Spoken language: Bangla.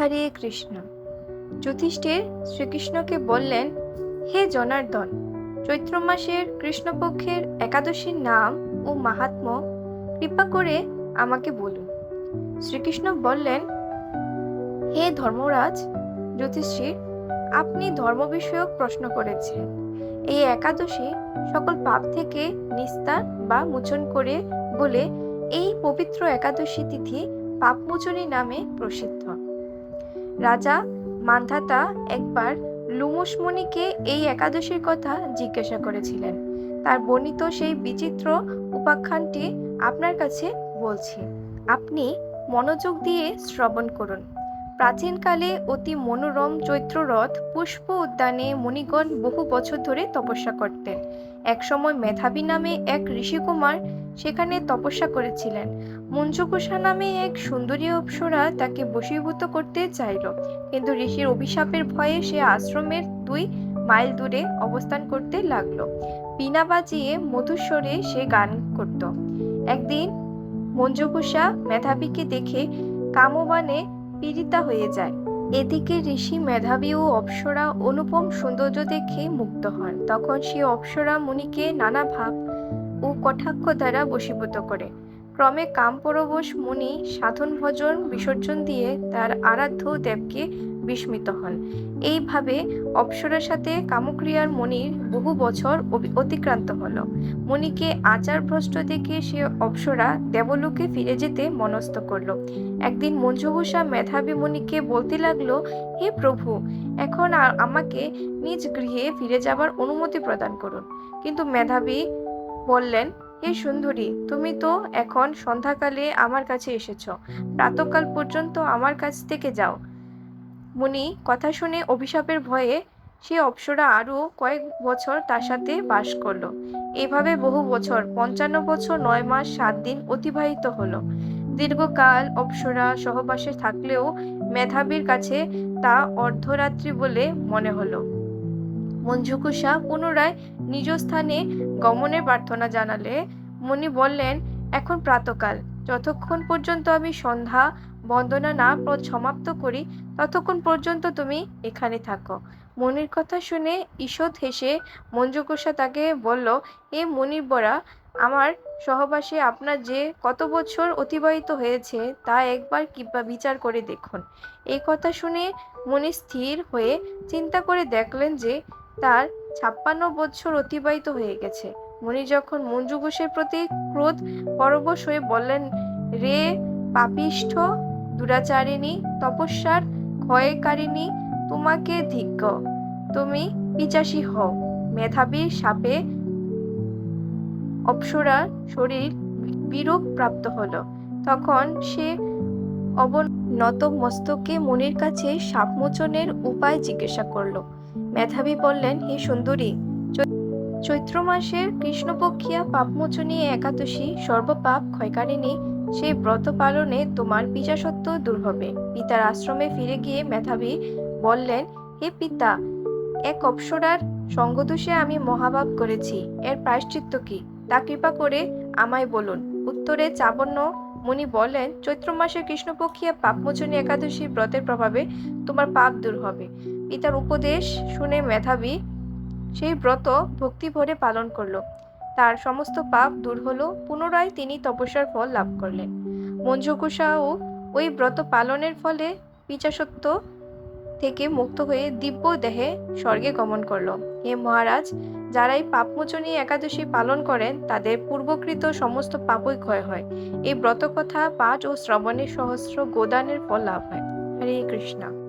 হরে কৃষ্ণ। যুধিষ্ঠির শ্রীকৃষ্ণকে বললেন, হে জনার্দন, চৈত্র মাসের কৃষ্ণপক্ষের একাদশীর নাম ও মাহাত্ম্য কৃপা করে আমাকে বলুন। শ্রীকৃষ্ণ বললেন, হে ধর্মরাজ, যুধিষ্ঠির, আপনি ধর্ম বিষয়ক প্রশ্ন করেছেন। এই একাদশী সকল পাপ থেকে নিস্তার বা মোচন করে বলে এই পবিত্র একাদশী তিথি পাপমোচনী নামে প্রসিদ্ধ। রাজা মান্ধাতা একবার লুমুসমণিকে এই একাদশীর কথা জিজ্ঞাসা করেছিলেন। তার বর্ণিত সেই বিচিত্র উপাখ্যানটি আপনার কাছে বলছি। আপনি মনোযোগ দিয়ে শ্রবণ করুন। প্রাচীনকালে অতি মনোরম চৈত্ররথ পুষ্প উদ্যানে মুনিগণ বহু বছর ধরে তপস্যা করতেন। একসময় মেধাবী নামে এক ঋষিকুমার সেখানে তপস্যা করেছিলেন। মঞ্জুকুষা নামে এক সুন্দরী অপ্সরা তাকে বশীভূত করতে চাইল। কিন্তু ঋষির অভিশাপের ভয়ে সে আশ্রমের দুই মাইল দূরে অবস্থান করতে লাগল। বীণা বাজিয়ে মধুস্বরে সে গান করত। একদিন মঞ্জুকুষা মেধাবীকে দেখে কামবানে পীড়িতা হয়ে যায়। এদিকে ঋষি মেধাবী ও অপ্সরা অনুপম সৌন্দর্য দেখে মুক্ত হন। তখন সে অপ্সরা মুনিকে নানা ভাব ও কটাক্ষ দ্বারা বশীভূত করে। ক্রমে কামপরবশ মুনি সাধন ভজন বিসর্জন দিয়ে তার আরাধ্য দেবকে বিস্মিত হন। এইভাবে অপ্সরার সাথে কামক্রিয়ার মনির বহু বছর অতিক্রান্ত হলো। মনিকে আচার ভ্রষ্ট দেখে সে অপ্সরা দেবলোকে ফিরে যেতে মনস্থ করল। একদিন মঞ্জুভূষা মেধাবী মুনিকে বলতে লাগল, হে প্রভু, এখন আর আমাকে নিজ গৃহে ফিরে যাবার অনুমতি প্রদান করুন। কিন্তু মেধাবী বললেন হে সুন্দরী, তুমি তো এখন সন্ধ্যাকালে আমার কাছে এসেছ। প্রাতকাল পর্যন্ত আমার কাছ থেকে যাও। মুনি কথা শুনে অভিশাপের ভয়ে সে অপ্সরা আরও কয়েক বছর তার সাথে বাস করল। এভাবে বহু বছর, পঞ্চান্ন বছর, নয় মাস, সাত দিন অতিবাহিত হলো। দীর্ঘকাল অপ্সরা সহবাসে থাকলেও মেধাবীর কাছে তা অর্ধরাত্রি বলে মনে হলো। মঞ্জুকুষা পুনরায় নিজ স্থানে গমনের প্রার্থনা জানালে। মুনি বললেন, এখন প্রাতকাল। যতক্ষণ পর্যন্ত আমি সন্ধ্যা বন্দনা না সমাপ্ত করি, ততক্ষণ পর্যন্ত তুমি এখানে থাকো। মনির কথা শুনে ঈষৎ হেসে মঞ্জুকুষা তাকে বলল, এ মনির বরা আমার সহবাসে আপনার যে কত বছর অতিবাহিত হয়েছে, তা একবার কিংবা বিচার করে দেখুন। এই কথা শুনে মনি স্থির হয়ে চিন্তা করে দেখলেন যে তার ছাপ্পান্ন বছর অতিবাহিত হয়ে গেছে। মুনি যখন মঞ্জু ঘোষের প্রতি ক্রোধ, পরবশ হয়ে বললেন, রে পাপিষ্ঠ দুরাচারিণী, তপস্যার ক্ষয়কারিণী, তোমাকে ধিক্য তুমি পিচাসী হও। মেধাবী সাপে অপ্সরার শরীর বিরূপ প্রাপ্ত হলো। তখন সে অবনত মস্তকে মুনির কাছে সাপমোচনের উপায় জিজ্ঞাসা করল। মেধাবী বললেন, হে সুন্দরী চৈত্র মাসের কৃষ্ণপক্ষিয়া পাপমোচনী একাদশী সর্বপাপ ক্ষয়কারিণী, সেই ব্রত পালনে তোমার পিজাসত্ব দূর হবে। পিতার আশ্রমে ফিরে গিয়ে মেধাবী বললেন, হে পিতা, এক অপ্সরার সঙ্গদোষে আমি মহাপাপ করেছি। এর প্রায়শ্চিত্ত কি? তা কৃপা করে আমায় বলুন। উত্তরে চাবন্য মুনি বললেন, চৈত্র মাসের কৃষ্ণপক্ষিয়া পাপমোচনী একাদশী ব্রতের প্রভাবে তোমার পাপ দূর হবে। পিতার উপদেশ শুনে মেধাবী সেই ব্রত ভক্তি ভরে পালন করল। তার সমস্ত পাপ দূর হলো। পুনরায় তিনি তপস্যার ফল লাভ করলেন। মঞ্জুকুষাও ওই ব্রত পালনের ফলে পিচাসত্ব থেকে মুক্ত হয়ে দিব্য দেহে স্বর্গে গমন করল। হে মহারাজ যারা এই পাপমোচনী একাদশী পালন করেন, তাদের পূর্বকৃত সমস্ত পাপই ক্ষয় হয়। এই ব্রত কথা পাঠ ও শ্রবণের সহস্র গোদানের ফল লাভ হয়। হরে কৃষ্ণা।